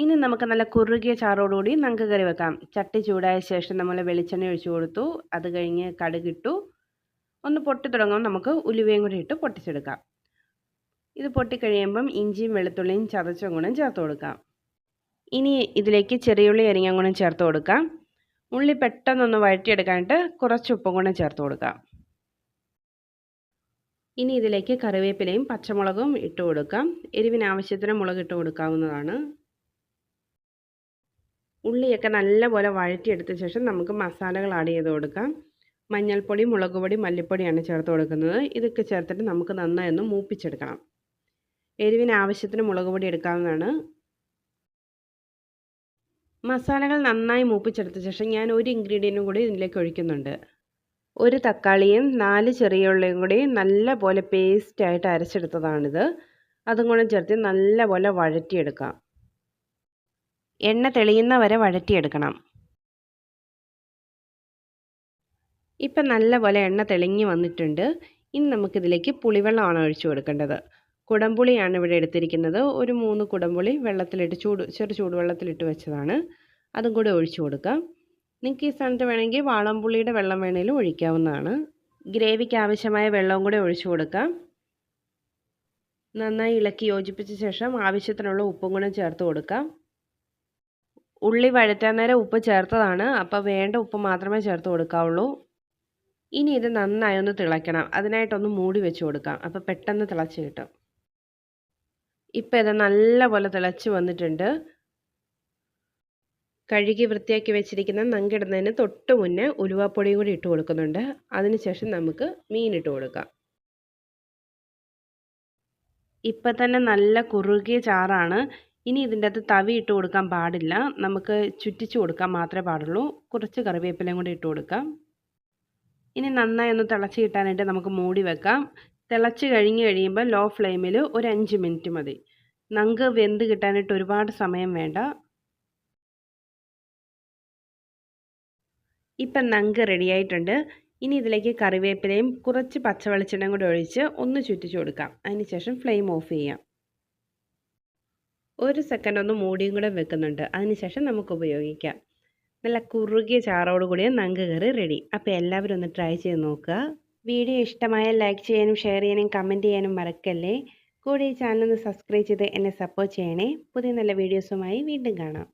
ഇനി നമുക്ക് നല്ല കുറുകിയ ചാറോടുകൂടി നമുക്ക് കറി വെക്കാം. ചട്ടി ചൂടായ ശേഷം നമ്മൾ വെളിച്ചെണ്ണ ഒഴിച്ചു കൊടുത്തു. അത് കഴിഞ്ഞ് കടുകിട്ടു ഒന്ന് പൊട്ടി തുടങ്ങുമ്പോൾ നമുക്ക് ഉലുവയും കൂടി ഇട്ട് പൊട്ടിച്ചെടുക്കാം. ഇത് പൊട്ടിക്കഴിയുമ്പം ഇഞ്ചിയും വെളുത്തുള്ളിയും ചതച്ചും കൂടെ ചേർത്ത് കൊടുക്കാം. ഇനി ഇതിലേക്ക് ചെറിയുള്ളി അരിഞ്ഞും ഗുണം ചേർത്ത് കൊടുക്കാം. ഉള്ളി പെട്ടെന്നൊന്ന് വഴറ്റിയെടുക്കാനായിട്ട് കുറച്ച് ഉപ്പും കൂടെ ചേർത്ത് കൊടുക്കാം. ഇനി ഇതിലേക്ക് കറിവേപ്പിലയും പച്ചമുളകും ഇട്ട് കൊടുക്കാം. എരിവിന് ആവശ്യത്തിന് മുളക് ഇട്ട് കൊടുക്കാവുന്നതാണ്. ഉള്ളിയൊക്കെ നല്ലപോലെ വഴറ്റിയെടുത്ത ശേഷം നമുക്ക് മസാലകൾ ആഡ് ചെയ്ത് കൊടുക്കാം. മഞ്ഞൾപ്പൊടി മുളക് പൊടി മല്ലിപ്പൊടിയാണ് ചേർത്ത് കൊടുക്കുന്നത്. ഇതൊക്കെ ചേർത്തിട്ട് നമുക്ക് നന്നായി ഒന്ന് മൂപ്പിച്ചെടുക്കണം. എരിവിന് ആവശ്യത്തിന് മുളക് പൊടി എടുക്കാവുന്നതാണ്. മസാലകൾ നന്നായി മൂപ്പിച്ചെടുത്ത ശേഷം ഞാൻ ഒരു ഇൻഗ്രീഡിയന്റും കൂടി ഇതിലേക്ക് ഒഴിക്കുന്നുണ്ട്. ഒരു തക്കാളിയും നാല് ചെറിയ ഉള്ളിയും കൂടി നല്ല പോലെ പേസ്റ്റായിട്ട് അരച്ചെടുത്തതാണിത്. അതും കൂടെ ചേർത്ത് നല്ല പോലെ വഴറ്റിയെടുക്കാം. എണ്ണ തെളിയുന്ന വരെ വഴറ്റിയെടുക്കണം. ഇപ്പം നല്ല പോലെ എണ്ണ തെളിഞ്ഞു വന്നിട്ടുണ്ട്. ഇനി നമുക്കിതിലേക്ക് പുളിവെള്ളമാണ് ഒഴിച്ചു കൊടുക്കേണ്ടത്. കുടംപുളിയാണ് ഇവിടെ എടുത്തിരിക്കുന്നത്. ഒരു മൂന്ന് കുടംപുളി വെള്ളത്തിലിട്ട് ചൂട് ചെറു ചൂടുവെള്ളത്തിലിട്ട് വെച്ചതാണ്. അതും കൂടി ഒഴിച്ചു കൊടുക്കാം. നിങ്ങൾക്ക് ഈ സ്ഥാനത്ത് വേണമെങ്കിൽ വാളംപുള്ളിയുടെ വെള്ളം വേണമെങ്കിലും ഒഴിക്കാവുന്നതാണ്. ഗ്രേവിക്ക് ആവശ്യമായ വെള്ളവും കൂടി ഒഴിച്ചു കൊടുക്കാം. നന്നായി ഇളക്കി യോജിപ്പിച്ച ശേഷം ആവശ്യത്തിനുള്ള ഉപ്പും കൂടെ ചേർത്ത് കൊടുക്കാം. ഉള്ളി വഴറ്റാൻ നേരം ഉപ്പ് ചേർത്തതാണ്. അപ്പോൾ വേണ്ട ഉപ്പ് മാത്രമേ ചേർത്ത് കൊടുക്കാവുള്ളൂ. ഇനി ഇത് നന്നായി ഒന്ന് തിളയ്ക്കണം. അതിനായിട്ടൊന്ന് മൂടി വെച്ച് കൊടുക്കാം. അപ്പോൾ പെട്ടെന്ന് തിളച്ച് കിട്ടും. ഇപ്പം ഇത് നല്ലപോലെ തിളച്ച് വന്നിട്ടുണ്ട്. കഴുകി വൃത്തിയാക്കി വെച്ചിരിക്കുന്ന നങ്കിടുന്നതിന് തൊട്ട് മുന്നേ ഉലുവാപ്പൊടിയും കൂടി ഇട്ട് കൊടുക്കുന്നുണ്ട്. അതിനുശേഷം നമുക്ക് മീൻ ഇട്ട് കൊടുക്കാം. ഇപ്പം തന്നെ നല്ല കുറുകിയ ചാറാണ്. ഇനി ഇതിന്റെ അകത്ത് തവി ഇട്ട് കൊടുക്കാൻ പാടില്ല. നമുക്ക് ചുറ്റിച്ച് കൊടുക്കാൻ മാത്രമേ പാടുള്ളൂ. കുറച്ച് കറിവേപ്പിലയും കൂടി ഇട്ട് കൊടുക്കാം. ഇനി നന്നായി ഒന്ന് തിളച്ച് കിട്ടാനായിട്ട് നമുക്ക് മൂടി വെക്കാം. തിളച്ച് കഴിഞ്ഞ് കഴിയുമ്പോൾ ലോ ഫ്ലെയിമിൽ ഒരു അഞ്ച് മിനിറ്റ് മതി. നങ്ക് വെന്ത് കിട്ടാനായിട്ട് ഒരുപാട് സമയം വേണ്ട. ഇപ്പം നങ്ക് റെഡിയായിട്ടുണ്ട് ഇനി ഇതിലേക്ക് കറിവേപ്പിലയും കുറച്ച് പച്ചവെളിച്ചെണ്ണയും കൂടി ഒഴിച്ച് ഒന്ന് ചുറ്റിച്ച് കൊടുക്കാം. അതിന് ശേഷം ഫ്ലെയിം ഓഫ് ചെയ്യാം. ഒരു സെക്കൻഡ് ഒന്ന് മൂടിയും കൂടെ വെക്കുന്നുണ്ട്. അതിനുശേഷം നമുക്ക് ഉപയോഗിക്കാം. നല്ല കുറുകിയ ചാറോട് കൂടിയ നങ്ക് കറി റെഡി അപ്പോൾ എല്ലാവരും ഒന്ന് ട്രൈ ചെയ്ത് നോക്കുക. വീഡിയോ ഇഷ്ടമായ ലൈക്ക് ചെയ്യാനും ഷെയർ ചെയ്യാനും കമന്റ് ചെയ്യാനും മറക്കല്ലേ? കൂടെ ഈ ചാനൽ ഒന്ന് സബ്സ്ക്രൈബ് ചെയ്ത് എന്നെ സപ്പോർട്ട് ചെയ്യണേ. പുതിയ നല്ല വീഡിയോസുമായി വീണ്ടും കാണാം.